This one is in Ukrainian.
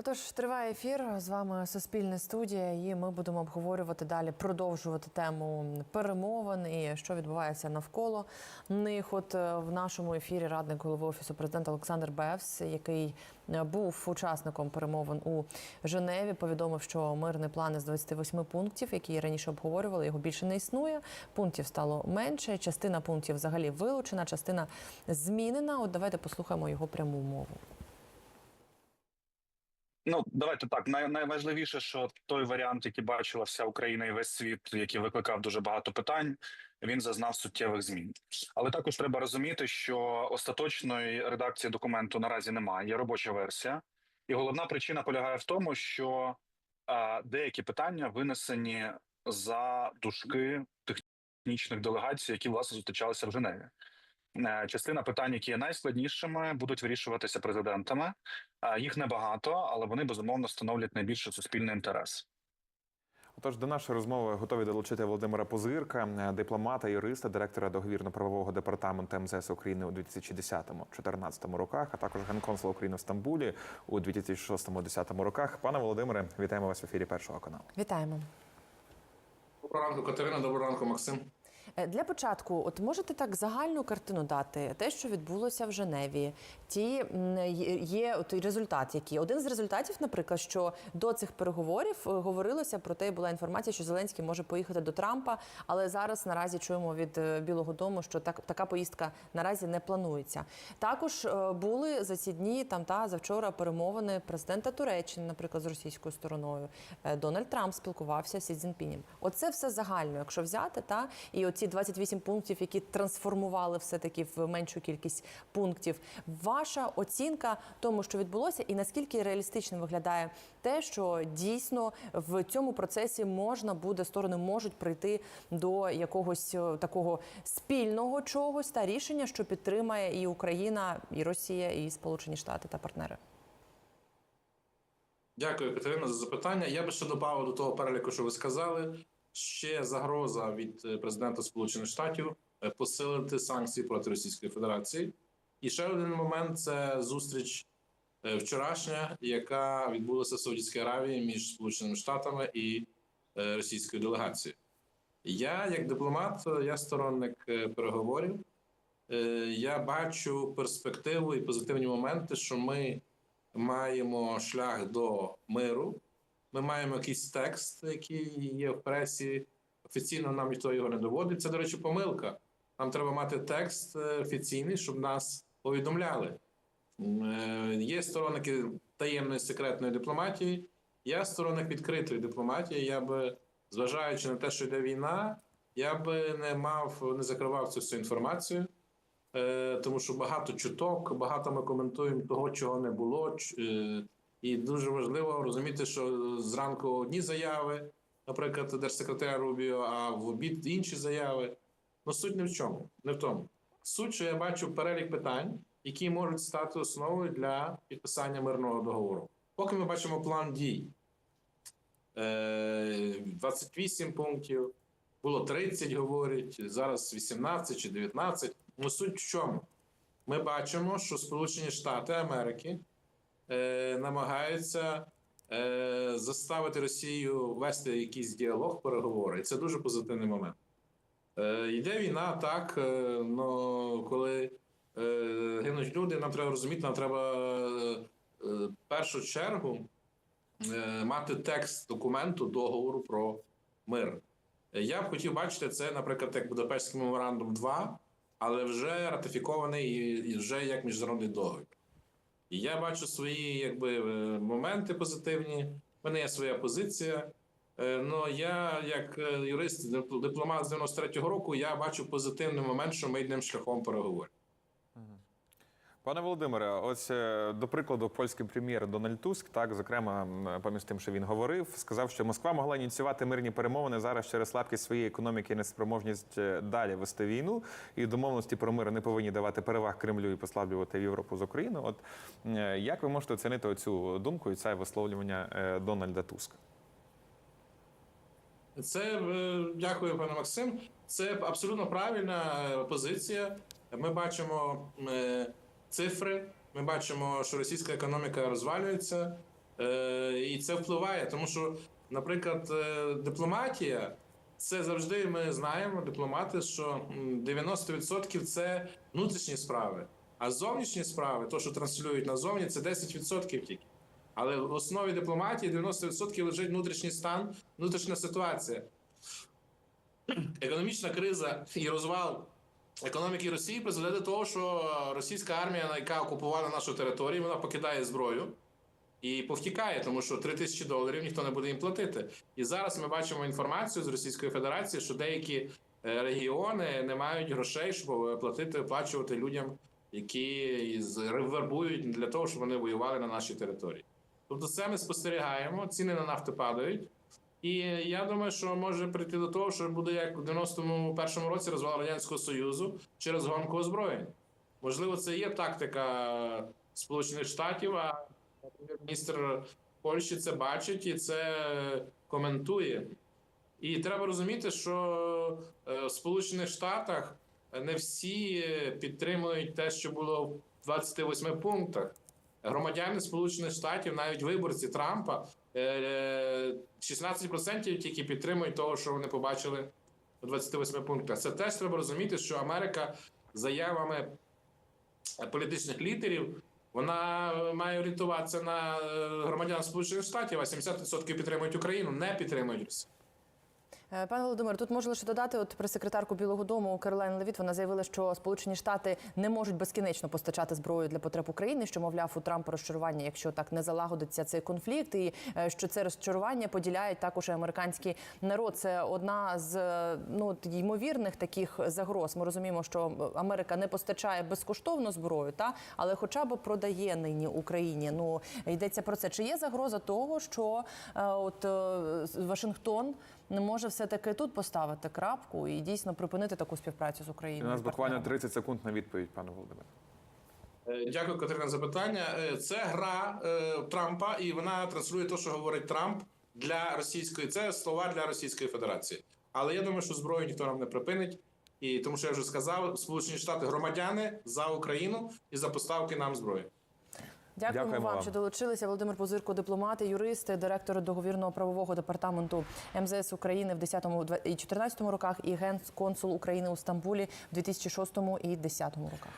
Отож, триває ефір. З вами Суспільне студія, і ми будемо обговорювати далі, продовжувати тему перемовин і що відбувається навколо них. От е, в нашому ефірі радник голови офісу президента Олександр Бевс, який е, був учасником перемовин у Женеві, повідомив, що мирний план із 28 пунктів, які раніше обговорювали, його більше не існує. Пунктів стало менше. Частина пунктів взагалі вилучена, частина змінена. От давайте послухаємо його пряму мову. Ну, давайте так. Най- найважливіше, що той варіант, який бачила вся Україна і весь світ, який викликав дуже багато питань, він зазнав суттєвих змін. Але також треба розуміти, що остаточної редакції документу наразі немає. Є робоча версія, і головна причина полягає в тому, що е, деякі питання винесені за дужки технічних делегацій, які власне зустрічалися в Женеві. Е, Частина питань, які є найскладнішими, будуть вирішуватися президентами. Е, Їх небагато, але вони безумовно становлять найбільший суспільний інтерес. Отож, до нашої розмови готові долучити Володимира Позирка, е, дипломата, юриста, директора договірно-правового департаменту МЗС України у 2010-2014 роках, а також генконсула України в Стамбулі у 2006-2010 роках. Пане Володимире, вітаємо вас в ефірі першого каналу. Вітаємо. Доброго ранку, Катерина. Доброго ранку, Максим. Е, Для початку, от можете так загальну картину дати те, що відбулося в Женеві. Ті є- от результат, який один з результатів, наприклад, що до цих переговорів е, говорилося про те, була інформація, що Зеленський може поїхати до Трампа, але зараз наразі чуємо від е, Білого Дому, що так така поїздка наразі не планується. Також були за ці дні там та завчора перемовини президента Туреччини, наприклад, з російською стороною. Дональд Трамп спілкувався з Сі. Оце все загально, якщо взяти, та і оці 28 пунктів, які трансформували все таки в меншу кількість пунктів. Ваша оцінка тому, що відбулося, і наскільки реалістичним виглядає те, що дійсно в цьому процесі можна буде сторони можуть прийти до якогось е, такого спільного чогось та рішення, що підтримає і Україна, і Росія, і Сполучені Штати та партнери. Дякую, Катерина, за запитання. Я би ще додав до того переліку, що ви сказали. Ще загроза від е, президента Сполучених Штатів е, посилити санкції проти Російської Федерації. І ще один момент це зустріч е, вчорашня, яка відбулася в Саудівській Аравії між Сполученими Штатами і російською делегацією. Я, як дипломат, я сторонник переговорів. Я бачу перспективу і позитивні моменти, що ми маємо шлях до миру. Ми маємо якийсь текст, який є в пресі. Офіційно нам ніхто його не доводить. Це, до речі, помилка. Нам треба мати текст е, офіційний, щоб нас повідомляли. Е, Є сторонники таємної секретної дипломатії. Я сторонник відкритої дипломатії. Я би, зважаючи на те, що йде війна, я би не мав, не закривав цю всю інформацію. Е, тому що багато чуток, багато ми коментуємо того, чого не було. Е, І дуже важливо розуміти, що зранку одні заяви, наприклад, держсекретаря Рубіо, а в обід інші заяви. Ну суть не в чому, не в тому. Суть, що я бачу перелік питань, які можуть стати основою для підписання мирного договору. Поки ми бачимо план дій. Е, 28 пунктів, було 30, говорять, зараз 18 чи 19. Ну суть в чому? Ми бачимо, що Сполучені Штати Америки е, намагаються е, заставити Росію вести якийсь діалог, переговори. І це дуже позитивний момент. Е, йде війна, так, е, но коли е, гинуть люди, нам треба розуміти, нам треба в першу чергу мати текст документу договору про мир. Я б хотів бачити це, наприклад, як Будапештський меморандум 2, але вже ратифікований і вже як міжнародний договір. І я бачу свої якби, е, моменти позитивні. У мене є своя позиція. Ну я, як е, юрист, дип- дипломат з 93-го року, я бачу позитивний момент, що ми йдемо шляхом переговорів. Пане Володимире, ось е, до прикладу, польський прем'єр Дональд Туск, так зокрема, поміж тим, що він говорив, сказав, що Москва могла ініціювати мирні перемовини зараз через слабкість своєї економіки і неспроможність е, далі вести війну. І домовленості про мир не повинні давати переваг Кремлю і послаблювати Європу з Україну. От е, як ви можете оцінити оцю думку і це висловлювання Дональда Туска? Це дякую, пане Максим. Це абсолютно правильна позиція. Ми бачимо цифри, ми бачимо, що російська економіка розвалюється. Е, і це впливає, тому що, наприклад, е, дипломатія. Це завжди ми знаємо, дипломати, що 90% це внутрішні справи, а зовнішні справи, то, що транслюють назовні, це 10% тільки. Але в основі дипломатії 90% лежить внутрішній стан, внутрішня ситуація. Економічна криза і розвал економіки Росії призведе до того, що російська армія, яка окупувала нашу територію, вона покидає зброю і повтікає, тому що 3 тисячі доларів ніхто не буде їм платити. І зараз ми бачимо інформацію з Російської Федерації, що деякі е, регіони не мають грошей, щоб платити, оплачувати людям, які вербують для того, щоб вони воювали на нашій території. Тобто, це ми спостерігаємо, ціни на нафту падають. І я думаю, що може прийти до того, що буде як у 91-му році розвал Радянського Союзу через гонку озброєнь. Можливо, це є тактика Сполучених Штатів, а прем'єр-міністр Польщі це бачить і це коментує. І треба розуміти, що е, в Сполучених Штатах не всі підтримують те, що було в 28 пунктах. Громадяни Сполучених Штатів, навіть виборці Трампа, 16% тільки підтримують того, що вони побачили у 28 пунктах. Це теж треба розуміти, що Америка заявами політичних лідерів вона має орієнтуватися на е, громадян Сполучених Штатів, а 70% підтримують Україну, не підтримують Росію. Е, Пане Володимир, тут можу лише додати, от прес-секретарку Білого Дому Каролайн Левіт, вона заявила, що Сполучені Штати не можуть безкінечно постачати зброю для потреб України, що мовляв у Трампа розчарування, якщо так не залагодиться цей конфлікт, і е, що це розчарування поділяють також американський народ. Це одна з е, ну ймовірних таких загроз. Ми розуміємо, що Америка не постачає безкоштовно зброю, та але хоча б продає нині Україні. Ну йдеться про це. Чи є загроза того, що от Вашингтон не може все таки тут поставити крапку і дійсно припинити таку співпрацю з Україною? У нас буквально 30 секунд на відповідь, пане Володимире. Е, Дякую, Катерина, за питання. Е, Це гра е, Трампа, і вона транслює те, що говорить Трамп для російської. Це слова для Російської Федерації. Але я думаю, що зброю ніхто нам не припинить. І тому, що я вже сказав, Сполучені Штати громадяни за Україну і за поставки нам зброї. Дякуємо, Дякуємо вам, вам. що долучилися. Володимир Позирко, дипломати, юристи, директор договірного правового департаменту МЗС України в 10 і 14 роках і генконсул України у Стамбулі в 2006 і 2010 роках.